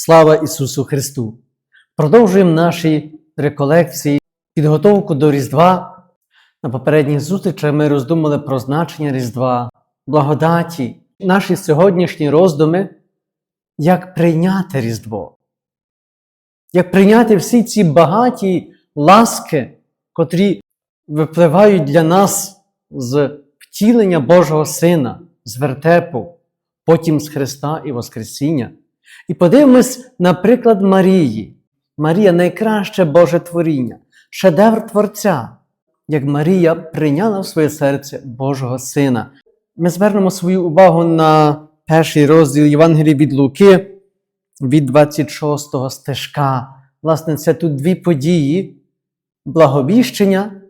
Слава Ісусу Христу! Продовжуємо наші реколекції, підготовку до Різдва. На попередніх зустрічах ми роздумали про значення Різдва, благодаті, наші сьогоднішні роздуми, як прийняти Різдво, як прийняти всі ці багаті ласки, котрі випливають для нас з втілення Божого Сина, з вертепу, потім з Христа і Воскресіння. І подивимось, наприклад, Марії. Марія найкраще Боже творіння, шедевр Творця, як Марія прийняла в своє серце Божого Сина. Ми звернемо свою увагу на перший розділ Євангелії від Луки від 26 стежка. Власне, це тут дві події: благовіщення,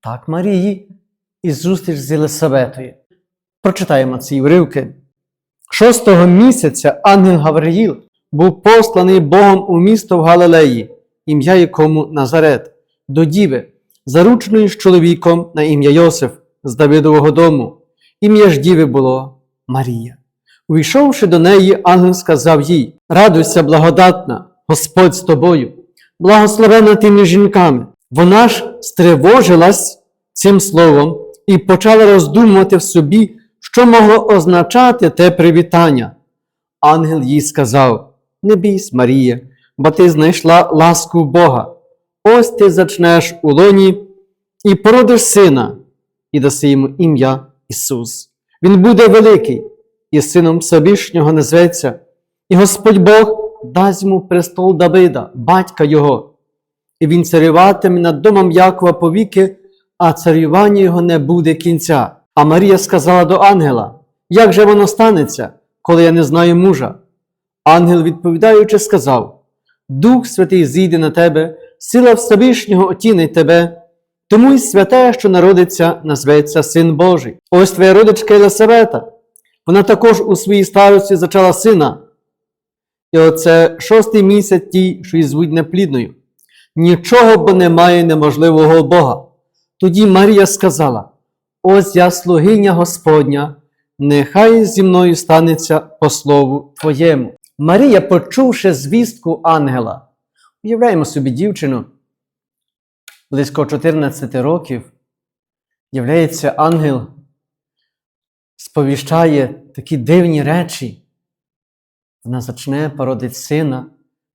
так, Марії, і зустріч з Єлисаветою. Прочитаємо ці уривки. Шостого місяця ангел Гавриїл був посланий Богом у місто в Галилеї, ім'я якому Назарет, до діви, зарученої з чоловіком на ім'я Йосиф з Давидового дому. Ім'я ж діви було Марія. Увійшовши до неї, ангел сказав їй: Радуйся, благодатна, Господь з тобою, благословена ти між жінками. Вона ж стривожилась цим словом і почала роздумувати в собі, що могло означати те привітання. Ангел їй сказав: Не бійсь, Марія, бо ти знайшла ласку Бога. Ось ти зачнеш у лоні і породиш сина, і даси йому ім'я Ісус. Він буде великий, і сином Всевишнього назветься, і Господь Бог дасть йому престол Давида, батька Його, і він царюватиме над домом Якова повіки, а царювання його не буде кінця. А Марія сказала до ангела: Як же воно станеться, коли я не знаю мужа? Ангел, відповідаючи, сказав: Дух Святий зійде на тебе, сила Всевишнього отінить тебе, тому й святе, що народиться, назветься Син Божий. Ось твоя родичка Єлисавета. Вона також у своїй старості зачала сина. І оце шостий місяць тій, що її звуть неплідною. Нічого бо немає неможливого Бога. Тоді Марія сказала: Ось я слугиня Господня, нехай зі мною станеться по слову Твоєму. Марія, почувши звістку ангела, уявляємо собі дівчину близько 14 років, являється ангел, сповіщає такі дивні речі. Вона зачне породить сина,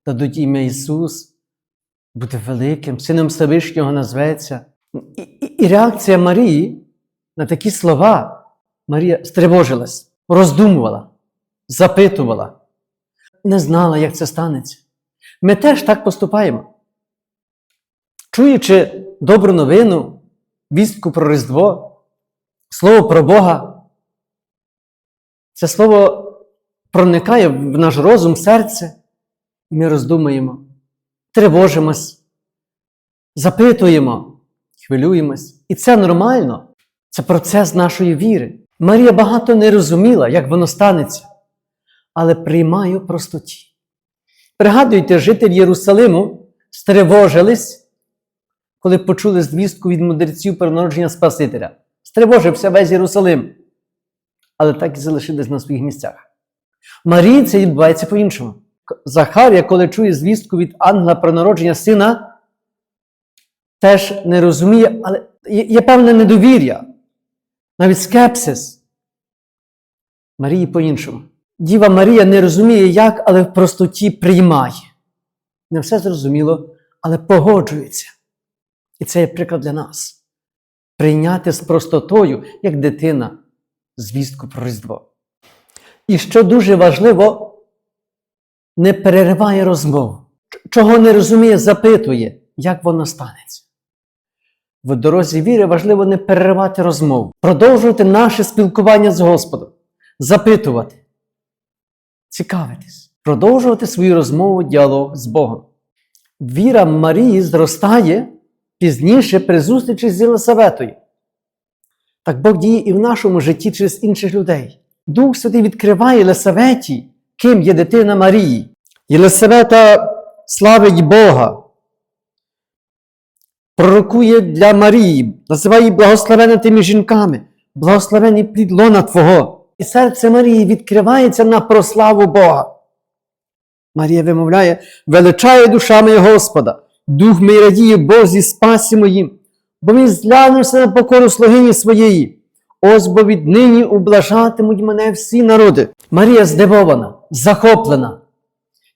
дадуть ім'я Ісус, буде великим, сином Всевишнього назветься. І, і, і реакція Марії на такі слова Марія стривожилась, роздумувала, запитувала, не знала, як це станеться. Ми теж так поступаємо. Чуючи добру новину, вістку про Різдво, слово про Бога, це слово проникає в наш розум, серце, і ми роздумуємо, тривожимось, запитуємо, хвилюємось. І це нормально. Це процес нашої віри. Марія багато не розуміла, як воно станеться, але приймає в простоті. Пригадуйте, жителі Єрусалиму стривожились, коли почули звістку від мудреців про народження Спасителя. Стривожився весь Єрусалим, але так і залишились на своїх місцях. Марії це відбувається по-іншому. Захарія, коли чує звістку від ангела про народження сина, теж не розуміє, але є певне недовір'я, навіть скепсис. Марії по-іншому. Діва Марія не розуміє, як, але в простоті приймає. Не все зрозуміло, але погоджується. І це є приклад для нас. Прийняти з простотою, як дитина, звістку про Різдво. І що дуже важливо, не перериває розмову. Чого не розуміє, запитує, як воно станеться. В дорозі віри важливо не переривати розмову, продовжувати наше спілкування з Господом, запитувати, цікавитись, продовжувати свою розмову, діалог з Богом. Віра Марії зростає пізніше при зустрічі з Єлисаветою. Так Бог діє і в нашому житті через інших людей. Дух Святий відкриває Єлисаветі, ким є дитина Марії. Єлисавета славить Бога, пророкує для Марії, називає її благословена тими жінками, благословений плід лона Твого. І серце Марії відкривається на прославу Бога. Марія вимовляє, величає душа моя Господа, дух мій радіє Бозі спасі моїм, бо він зглянувся на покору слугині своєї. Ось бо віднині ублажатимуть мене всі народи. Марія здивована, захоплена.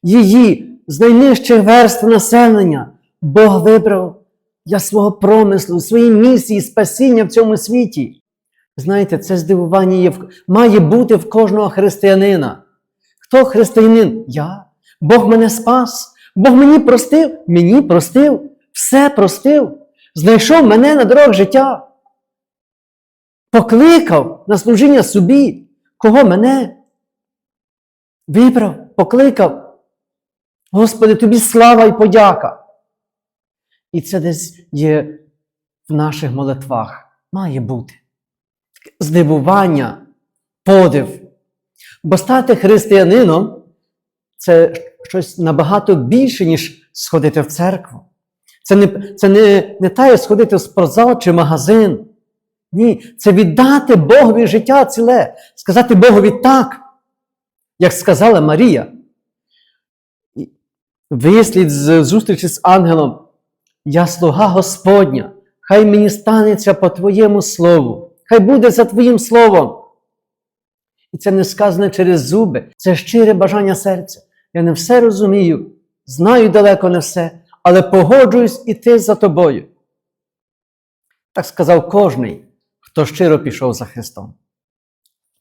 Її з найнижчих верств населення Бог вибрав для свого промислу, своєї місії спасіння в цьому світі. Знаєте, це здивування є, має бути в кожного християнина. Хто християнин? Я. Бог мене спас. Бог мені простив, мені простив, все простив, знайшов мене на дорогах життя. Покликав на служіння собі. Кого мене? Вибрав, покликав. Господи, тобі слава і подяка. І це десь є в наших молитвах. Має бути. Здивування, подив. Бо стати християнином це щось набагато більше, ніж сходити в церкву. Це не, це не, не та, як сходити в спортзал чи магазин. Ні, це віддати Богові життя ціле, сказати Богові так, як сказала Марія. Вислід з зустрічі з ангелом. Я слуга Господня, хай мені станеться по Твоєму слову, хай буде за Твоїм словом. І це не сказане через зуби, це щире бажання серця. Я не все розумію, знаю далеко не все, але погоджуюсь іти за тобою. Так сказав кожний, хто щиро пішов за Христом.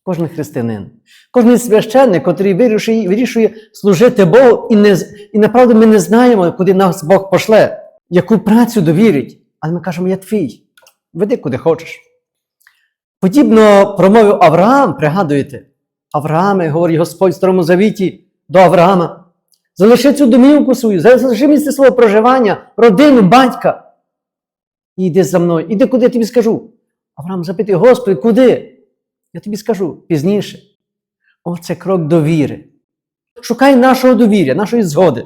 Кожен християнин, кожен священник, котрий вирішує, вирішує служити Богу, і, не, і направду ми не знаємо, куди нас Бог пошле, яку працю довірить. Але ми кажемо, я твій, веди куди хочеш. Подібно промовив Авраам, пригадуєте, Аврааме, говорить Господь в Старому Завіті до Авраама, залиши цю домівку свою, залиши місце свого проживання, родину, батька. І йди за мною, іди, куди я тобі скажу. Авраам запитує, Господи, куди? Я тобі скажу пізніше. О, це крок довіри. Шукай нашого довір'я, нашої згоди.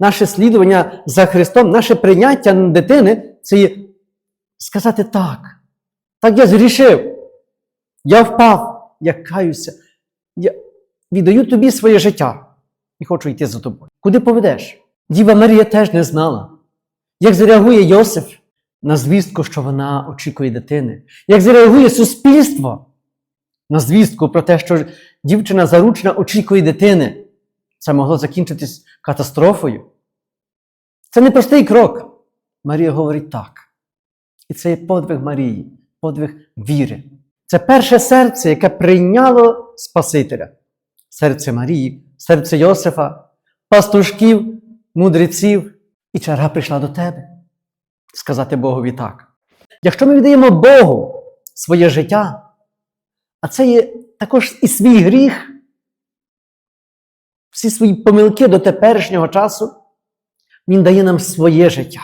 Наше слідування за Христом, наше прийняття дитини це є сказати так. Так я зрішив. Я впав, я каюся. Я віддаю тобі своє життя і хочу йти за тобою. Куди поведеш? Діва Марія теж не знала. Як зреагує Йосиф на звістку, що вона очікує дитини? Як зреагує суспільство на звістку про те, що дівчина заручена очікує дитини? Це могло закінчитись катастрофою. Це непростий крок. Марія говорить так. І це є подвиг Марії, подвиг віри. Це перше серце, яке прийняло Спасителя. Серце Марії, серце Йосифа, пастушків, мудреців. І черга прийшла до тебе. Сказати Богові так. Якщо ми віддаємо Богу своє життя, а це є також і свій гріх, всі свої помилки до теперішнього часу, Він дає нам своє життя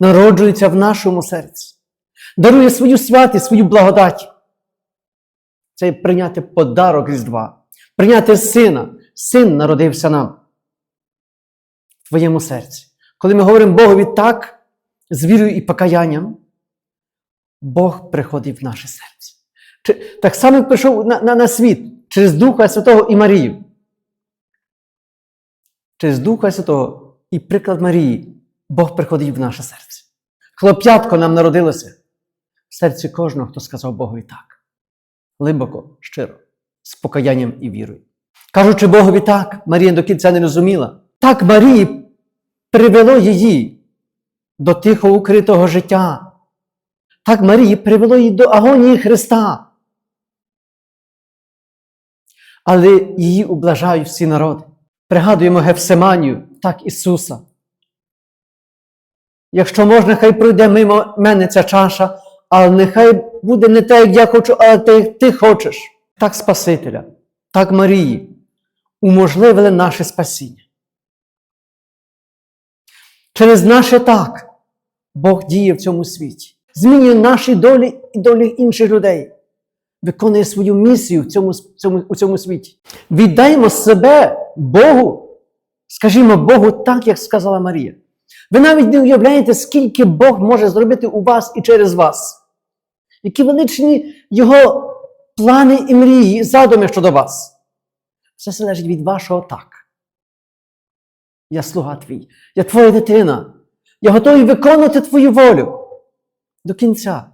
народжується в нашому серці, дарує свою святість, свою благодать. Це прийняти подарок Різдва, прийняти сина. Син народився нам в твоєму серці. Коли ми говоримо Богові так, з вірою і покаянням, Бог приходить в наше серце. Так само як прийшов на, на, на світ через Духа Святого і Марію. Через Духа Святого і приклад Марії Бог приходить в наше серце. Хлоп'ятко нам народилося в серці кожного, хто сказав Богові так. Глибоко, щиро, з покаянням і вірою. Кажучи Богові так, Марія до кінця не розуміла. Так Марії привело її до тихого укритого життя. Так Марії привело її до агонії Христа. Але її ублажають всі народи. Пригадуємо Гефсиманію, так Ісуса. Якщо можна, хай пройде мимо мене ця чаша, але нехай буде не так, як я хочу, а так, як ти хочеш. Так Спасителя, так Марії уможливили наше спасіння. Через наше так Бог діє в цьому світі, змінює наші долі і долі інших людей, виконує свою місію в цьому, цьому, у цьому світі. Віддаємо себе Богу, скажімо Богу так, як сказала Марія. Ви навіть не уявляєте, скільки Бог може зробити у вас і через вас. Які величні Його плани і мрії, і задуми щодо вас. Все залежить від вашого так. Я слуга твій, я твоя дитина. Я готовий виконувати твою волю до кінця.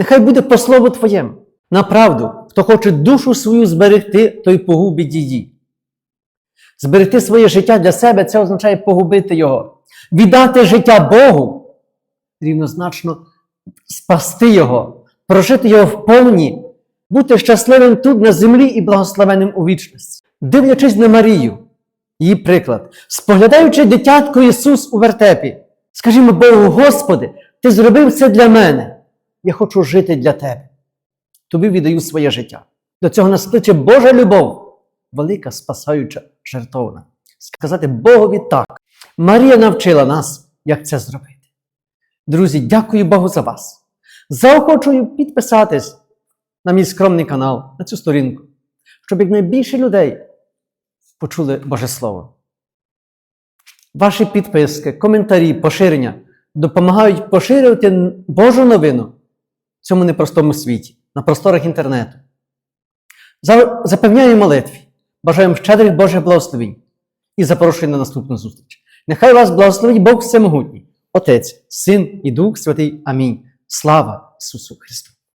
Нехай буде по слову твоєму. Направду, хто хоче душу свою зберегти, той погубить її. Зберегти своє життя для себе це означає погубити його. Віддати життя Богу рівнозначно спасти його, прожити його вповні, бути щасливим тут на землі і благословенним у вічності. Дивлячись на Марію, її приклад, споглядаючи дитятко Ісус у вертепі, скажімо Богу, Господи, Ти зробив це для мене. Я хочу жити для Тебе. Тобі віддаю своє життя. До цього нас кличе Божа любов, велика спасаюча жертовна. Сказати Богові так. Марія навчила нас, як це зробити. Друзі, дякую Богу за вас. Заохочую підписатись на мій скромний канал, на цю сторінку, щоб якнайбільше людей почули Боже Слово. Ваші підписки, коментарі, поширення допомагають поширювати Божу новину цьому непростому світі, на просторах інтернету. Запевняю молитві, бажаємо щедрих Божих благословень і запрошую на наступну зустріч. Нехай вас благословить Бог Всемогутній, Отець, Син і Дух Святий. Амінь. Слава Ісусу Христу!